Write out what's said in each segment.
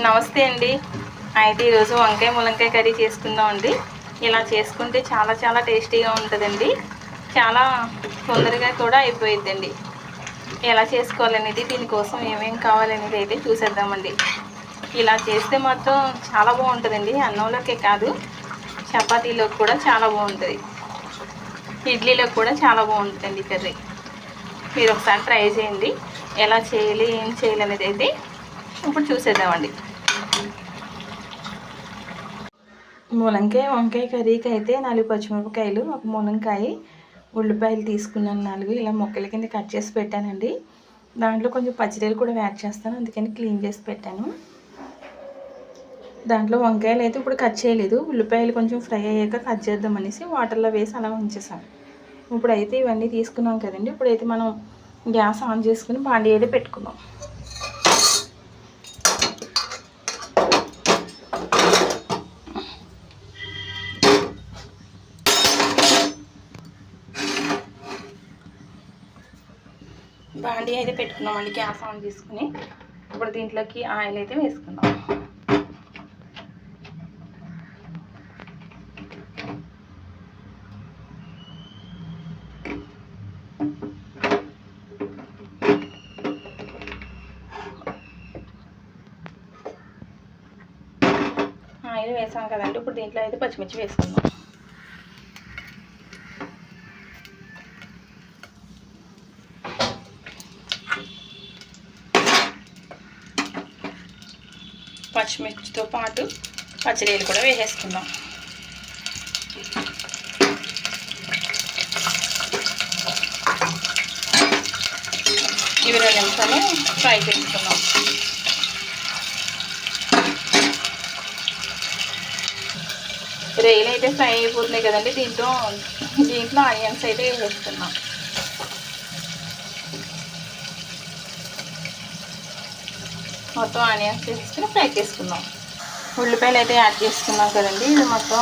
నమస్తే అండి. అయితే ఈరోజు వంకాయ ములంకాయ కర్రీ చేసుకుందాం అండి ఇలా చేసుకుంటే చాలా చాలా టేస్టీగా ఉంటుందండి. చాలా తొందరగా కూడా అయిపోయిద్దండి. ఎలా చేసుకోవాలనేది దీనికోసం ఏమేమి కావాలనేది అయితే చూసేద్దామండి. ఇలా చేస్తే మాత్రం చాలా బాగుంటుందండి. అన్నంలోకే కాదు చపాతీలోకి కూడా చాలా బాగుంటుంది. ఇడ్లీలో కూడా చాలా బాగుంటుందండి కర్రీ. మీరు ఒకసారి ట్రై చేయండి. ఎలా చేయాలి ఏం చేయాలి అనేది అయితే ఇప్పుడు చూసేద్దామండి. ములంకాయ వంకాయ కర్రీకి అయితే నాలుగు పచ్చిమిరపకాయలు ఒక ములంకాయ ఉల్లిపాయలు తీసుకున్నాను నాలుగు. ఇలా మొక్కల కింద కట్ చేసి పెట్టానండి. దాంట్లో కొంచెం పచ్చిరీలు కూడా యాడ్ చేస్తాను. అందుకని క్లీన్ చేసి పెట్టాను. దాంట్లో వంకాయలు అయితే ఇప్పుడు కట్ చేయలేదు. ఉల్లిపాయలు కొంచెం ఫ్రై అయ్యాక కట్ చేద్దాం అనేసి వాటర్లో వేసి అలా ఉంచేసాను. ఇప్పుడు అయితే ఇవన్నీ తీసుకున్నాం కదండి. ఇప్పుడైతే మనం గ్యాస్ ఆన్ చేసుకుని బాండీ అయితే పెట్టుకుందాం. బాండీ అయితే పెట్టుకున్నామండి గ్యాస్ ఆన్ చేసుకుని. ఇప్పుడు దీంట్లోకి ఆయిల్ అయితే వేసుకుందాం. ఆయిల్ వేసాం కదండి ఇప్పుడు దీంట్లో అయితే పచ్చిమిర్చి వేసుకుందాం. పచ్చిమిర్చితో పాటు పచ్చిరీలు కూడా వేసేసుకుందాం. ఇవి రెండు నిమిషాలు ఫ్రై చేసుకుందాం. రైలు అయితే ఫ్రై అయిపోతున్నాయి కదండి దీంట్లో దీంట్లో ఆనియన్స్ అయితే వేసేస్తున్నాం మొత్తం ఆనియన్స్ వేసేసుకుని ఫ్రై చేసుకుందాం. ఉల్లిపాయలు అయితే యాడ్ చేసుకున్నాం కదండి ఇది మొత్తం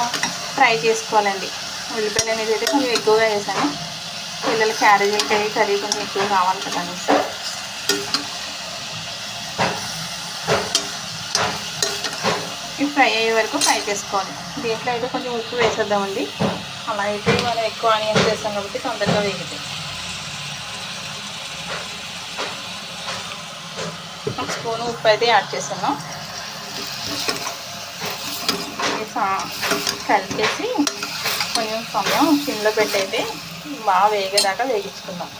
ఫ్రై చేసుకోవాలండి. ఉల్లిపాయలు అనేది అయితే కొంచెం ఎక్కువగా వేసాను. పిల్లల క్యారేజీలకి అయ్యి కర్రీ కొంచెం ఎక్కువ కావాలి కదా అనేసి. ఇవి ఫ్రై అయ్యే వరకు ఫ్రై చేసుకోవాలి. దీంట్లో అయితే కొంచెం ఉప్పు వేసేద్దామండి. అలా అయితే మనం ఎక్కువ ఆనియన్స్ వేస్తాం కాబట్టి తొందరగా వేగుతాయి. ఒక స్పూన్ ఉప్పు అయితే యాడ్ చేశాను కలిపేసి కొంచెం సమయం సిమ్లో పెట్టయితే బాగా వేగేదాకా వేగించుకుందాం.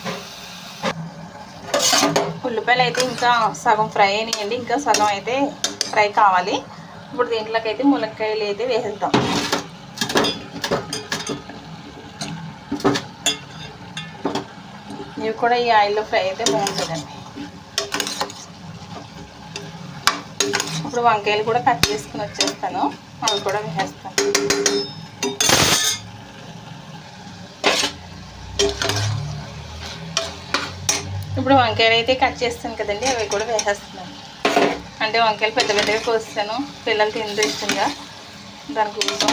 ఉల్లిపాయలు అయితే ఇంకా సగం ఫ్రై అయినాయండి ఇంకా సగం అయితే ఫ్రై కావాలి. ఇప్పుడు దీంట్లోకి అయితే ములక్కాయలు అయితే వేసేద్దాం. ఇవి కూడా ఈ ఆయిల్లో ఫ్రై అయితే బాగుంటుందండి. ఇప్పుడు వంకాయలు కూడా కట్ చేసుకుని వచ్చేస్తాను. అవి కూడా వేసేస్తాను ఇప్పుడు వంకాయలు అయితే కట్ చేస్తాను కదండి అవి కూడా వేసేస్తున్నాను. అంటే వంకాయలు పెద్ద పెద్దగా కోస్తాను. పిల్లలు తింటూ ఇష్టంగా? దానికోసం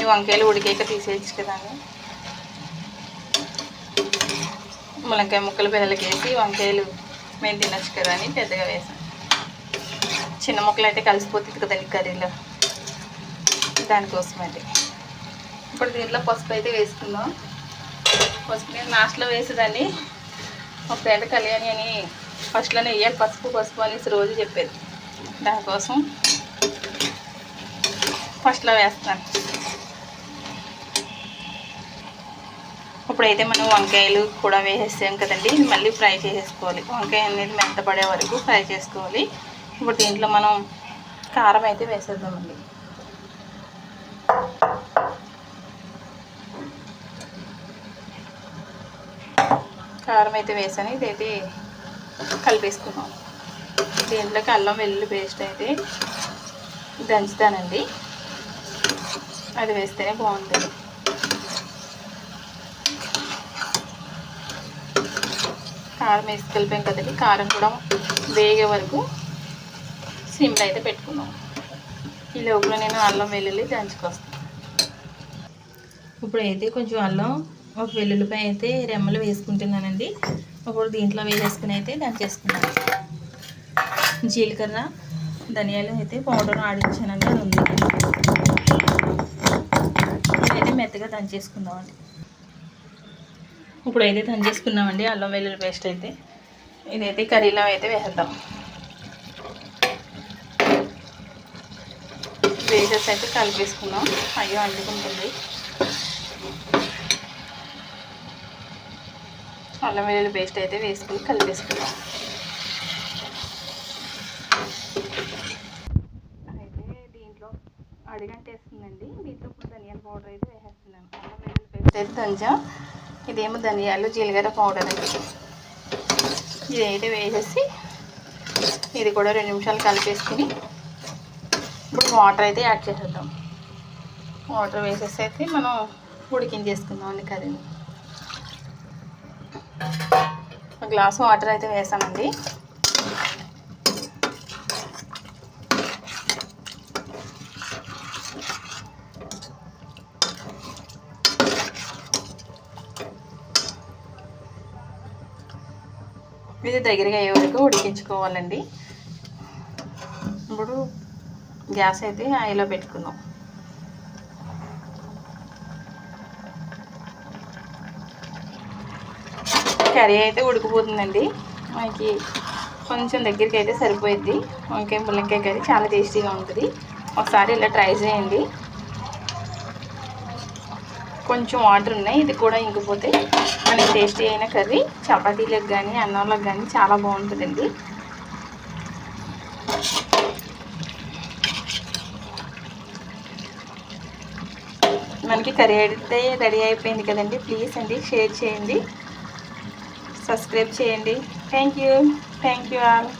ఈ వంకాయలు ఉడికాక తీసేయచ్చు కదా అని. ములంకాయ ముక్కలు పిల్లలకి వేసి వంకాయలు మేము తినచ్చు కదా అని పెద్దగా వేసాను. చిన్న ముక్కలు అయితే కలిసిపోతుంది కదండి కర్రీలో. దానికోసం అది ఇప్పుడు దీంట్లో పసుపు అయితే వేసుకుందాం. పసుపు నేను లాస్ట్లో వేసేదాన్ని. మా ఫ్రెండ్ కళ్యాణి అని ఫస్ట్లోనే వేయాలి పసుపు పసుపు అనేసి రోజు చెప్పేది. దానికోసం ఫస్ట్లో వేస్తాను. ఇప్పుడైతే మనం వంకాయలు కూడా వేసేసాం కదండి. మళ్ళీ ఫ్రై చేసేసుకోవాలి. వంకాయ అనేది మెత్తపడే వరకు ఫ్రై చేసుకోవాలి. ఇప్పుడు దీంట్లో మనం కారం అయితే వేసేద్దామండి. కారం అయితే వేసాను. ఇదైతే కలిపేసుకున్నాం దీంట్లోకి అల్లం వెల్లుల్లి పేస్ట్ అయితే దంచుతానండి. అది వేస్తేనే బాగుంటుంది. కారం వేసి కలిపాం కదండి. కారం కూడా వేగే వరకు సిమ్లో అయితే పెట్టుకున్నాం ఈ లోపల నేను అల్లం వెల్లుల్లి దంచుకొస్తాను ఇప్పుడు అయితే కొంచెం అల్లం ఒక వెల్లుల్లిపై అయితే రెమ్మలు వేసుకుంటున్నానండి. ఇప్పుడు దీంట్లో వేసేసుకుని అయితే దంచేసుకున్నాను. జీలకర్ర ధనియాలు అయితే పౌడర్ ఆడించానండి అది ఉంది. ఇదైతే మెత్తగా దంచేసుకుందామండి. ఇప్పుడు అయితే దంచేసుకున్నామండి అల్లం వెల్లుల్లి పేస్ట్ అయితే. ఇదైతే కర్రీలో అయితే వేసేద్దాం. వేసేసి అయితే కలిపేసుకున్నాం అయ్యో అంటుకుంటుంది. అల్లం వెల్లుల్లి పేస్ట్ అయితే వేసుకుని కలిపేసుకున్నాం అయితే దీంట్లో అడిగంటేస్తుందండి దీంట్లో ఇప్పుడు ధనియాల పౌడర్ అయితే వేసేస్తున్నాను. అల్లం వెల్లుల్లి పేస్ట్ అయితే దంచాం. ఇదేమో ధనియాలు జీలకర్ర పౌడర్ అండి. ఇది అయితే వేసేసి ఇది కూడా రెండు నిమిషాలు కలిపేసుకుని ఇప్పుడు వాటర్ అయితే యాడ్ చేసేద్దాం. వాటర్ వేసేసి అయితే మనం ఉడికించేసుకుందాం అండి కర్రీని ఒక గ్లాస్ వాటర్ అయితే వేసామండి. ఇది దగ్గరగా అయ్యే వరకు ఉడికించుకోవాలండి. ఇప్పుడు గ్యాస్ అయితే హైలో పెట్టుకుందాం. కర్రీ అయితే ఉడికిపోతుందండి. మనకి కొంచెం దగ్గరికి అయితే సరిపోయిద్ది. వంకాయ ముల్లంకాయ కర్రీ చాలా టేస్టీగా ఉంటుంది. ఒకసారి ఇలా ట్రై చేయండి. కొంచెం వాటర్ ఉన్నాయి. ఇది కూడా ఇంకిపోతే మనకి టేస్టీ అయిన కర్రీ. చపాతీలకు కానీ అన్నంలకు కానీ చాలా బాగుంటుందండి. మనకి కర్రీ అయితే రెడీ అయిపోయింది కదండి. ప్లీజ్ అండి షేర్ చేయండి. సబ్స్క్రైబ్ చేయండి. Thank you. Thank you all.